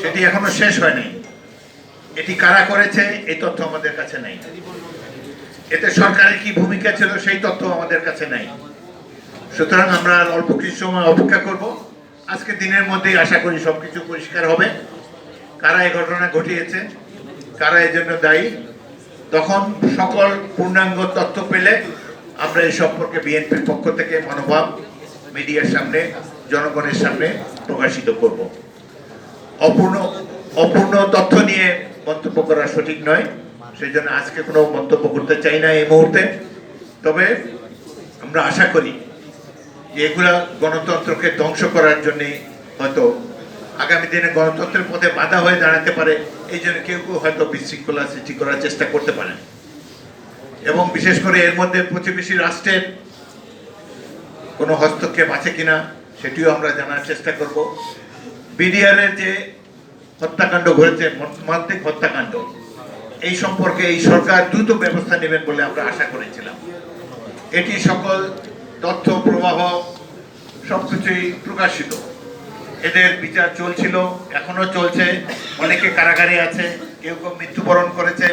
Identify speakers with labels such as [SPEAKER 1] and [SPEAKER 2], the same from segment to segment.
[SPEAKER 1] সেটি এখনও শেষ হয়নি। এটি কারা করেছে, এই তথ্য আমাদের কাছে নেই। এতে সরকারের কি ভূমিকা ছিল, সেই তথ্য আমাদের কাছে নেই। সুতরাং আমরা অল্প কিছু সময় অপেক্ষা করব। আজকে দিনের মধ্যেই আশা করি সবকিছু পরিষ্কার হবে। কারা এই ঘটনা ঘটিয়েছে, কারা এই জন্য দায়ী, তখন সকল পূর্ণাঙ্গ তথ্য পেলে আমরা এই সম্পর্কে বিএনপির পক্ষ থেকে মনোভাব মিডিয়ার সামনে, জনগণের সামনে প্রকাশিত করব। অপূর্ণ অপূর্ণ তথ্য নিয়ে মন্তব্য করা সঠিক নয়। সেই জন্য আজকে কোনো মন্তব্য করতে চাই না এই মুহূর্তে। তবে আমরা আশা করি যে এগুলা গণতন্ত্রকে ধ্বংস করার জন্য হয়তো আগামী দিনে গণতন্ত্রের পথে বাধা হয়ে দাঁড়াতে পারে। এই জন্য কেউ কেউ হয়তো বিশৃঙ্খলা সৃষ্টি করার চেষ্টা করতে পারেন। এবং বিশেষ করে এর মধ্যে প্রতিবেশী রাষ্ট্রের কোনো হস্তক্ষেপ আছে কিনা সেটিও আমরা জানার চেষ্টা করব। বিডিআর এর যে হত্যাকাণ্ড ঘটেছে মর্মান্তিক হত্যাকাণ্ড, এই সম্পর্কে এই সরকার দ্রুত ব্যবস্থা নেবেন বলে আমরা আশা করেছিলাম। এটি সকল তথ্য, প্রবাহ, সবকিছুই প্রকাশিত। এদের বিচার চলছিল এখনও চলছে। অনেকে কারাগারে আছে, কেউ কেউ মৃত্যুবরণ করেছে,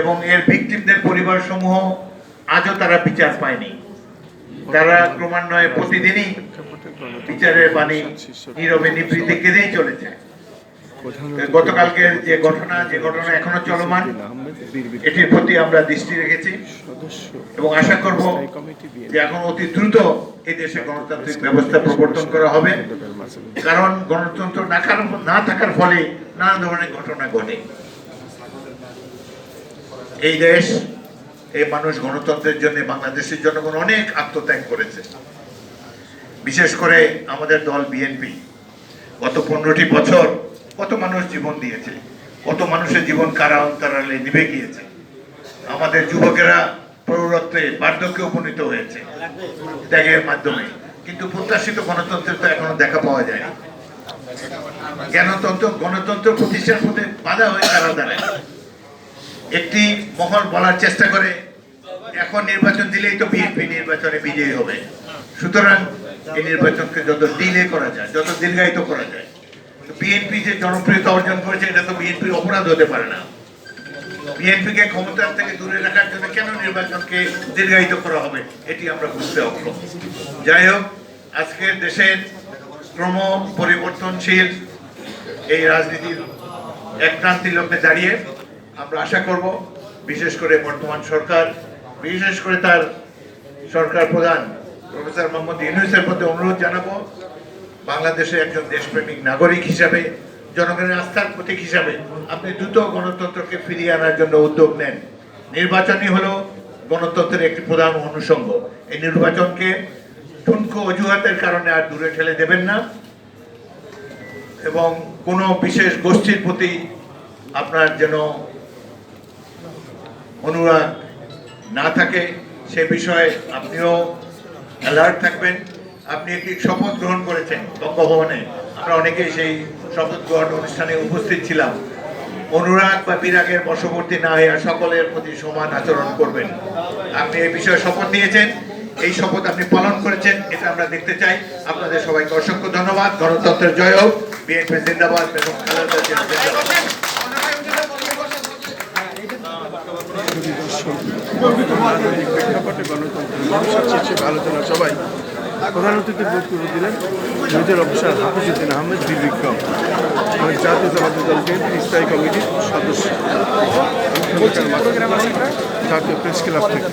[SPEAKER 1] এবং এর ভিকটিমদের পরিবার সমূহ আজও তারা বিচার পায়নি। তারা ক্রমান্বয়ে প্রতিদিনই বিচারের বাণী নীরবে নিবৃত্তি কেঁদেই চলেছে। গতকালকের যে ঘটনা যে ঘটনা এখনও চলমান এটির প্রতি আমরা দৃষ্টি রেখেছি এবং আশা করব যে এখন অতি দ্রুত এই দেশে গণতান্ত্রিক ব্যবস্থা প্রবর্তন করা হবে। কারণ গণতন্ত্র না না থাকার ফলে নানা ধরনের ঘটনা ঘটে। এই দেশ এই মানুষ গণতন্ত্রের জন্য বাংলাদেশের জনগণ অনেক আত্মত্যাগ করেছে। বিশেষ করে আমাদের দল বিএনপি, গত পনেরোটি বছর কত মানুষ জীবন দিয়েছে, কত মানুষের জীবন কারা অন্তরালে নিভে গিয়েছে। আমাদের যুবকেরা প্রৌরত্বে বার্ধক্যে উপনীত হয়েছে ত্যাগের মাধ্যমে। কিন্তু প্রত্যাশিত গণতন্ত্রের তো এখনও দেখা পাওয়া যায় না। গণতন্ত্র গণতন্ত্র প্রতিষ্ঠার পথে বাধা হয়ে তারা দাঁড়ায়? একটি মহল বলার চেষ্টা করে, এখন নির্বাচন দিলেই তো বিএনপি নির্বাচনে বিজয়ী হবে। সুতরাং এই নির্বাচনকে যত ডিলে করা যায়, যত দীর্ঘায়িত করা যায় বিএনপি যে জনপ্রিয়তা অর্জন করেছে, এটা তো বিএনপির অপরাধ হতে পারে না। বিএনপিকে ক্ষমতার থেকে দূরে রাখার জন্য কেন নির্বাচনকে দীর্ঘায়িত করা হবে, এটি আমরা বুঝতে অক্ষম। যাই হোক, আজকে দেশের ক্রম পরিবর্তনশীল এই রাজনীতির এক ক্রান্তি লগ্নে দাঁড়িয়ে আমরা আশা করব, বিশেষ করে বর্তমান সরকার, বিশেষ করে তার সরকার প্রধান প্রফেসর মোহাম্মদ ইউনুসের প্রতি অনুরোধ জানাব, বাংলাদেশের একজন দেশপ্রেমিক নাগরিক হিসাবে, জনগণের আস্থার প্রতীক হিসাবে আপনি দ্রুত গণতন্ত্রকে ফিরিয়ে আনার জন্য উদ্যোগ নেন। নির্বাচনই হলো গণতন্ত্রের একটি প্রধান অনুষঙ্গ। এই নির্বাচনকে ঠুনকো অজুহাতের কারণে আর দূরে ঠেলে দেবেন না এবং কোনো বিশেষ গোষ্ঠীর প্রতি আপনার যেন অনুরাগ না থাকে, সে বিষয়ে আপনিও অ্যালার্ট থাকবেন। আপনি একটি শপথ গ্রহণ করেছেন বঙ্গভবনে আমরা অনেকেই সেই শপথ গ্রহণ অনুষ্ঠানে উপস্থিত ছিলাম। অনুরাগ বা বিরাগের বশবর্তী না হয়ে সকলের প্রতি সমান আচরণ করবেন। আপনি এই বিষয়ে শপথ নিয়েছেন। এই শপথ আপনি পালন করেছেন, এটা আমরা দেখতে চাই। আপনাদের সবাইকে অসংখ্য ধন্যবাদ। গণতন্ত্রের জয় হোক। বিএনপি জিন্দাবাদ এবং খালেদা জিন্দাবাদ।
[SPEAKER 2] রাজনৈতিক প্রেক্ষাপটে গণতন্ত্রের ভবিষ্যৎ শীর্ষক আলোচনা সবাই প্রধান অতিথির বক্তব্য দিলেন। নিজের অফিসার হাফিজুদ্দিন আহমেদ বীর বিক্রম আমাদের জাতীয়তাবাদী দল বিএনপি স্থায়ী কমিটির সদস্য। জাতীয় প্রেস ক্লাব থেকে।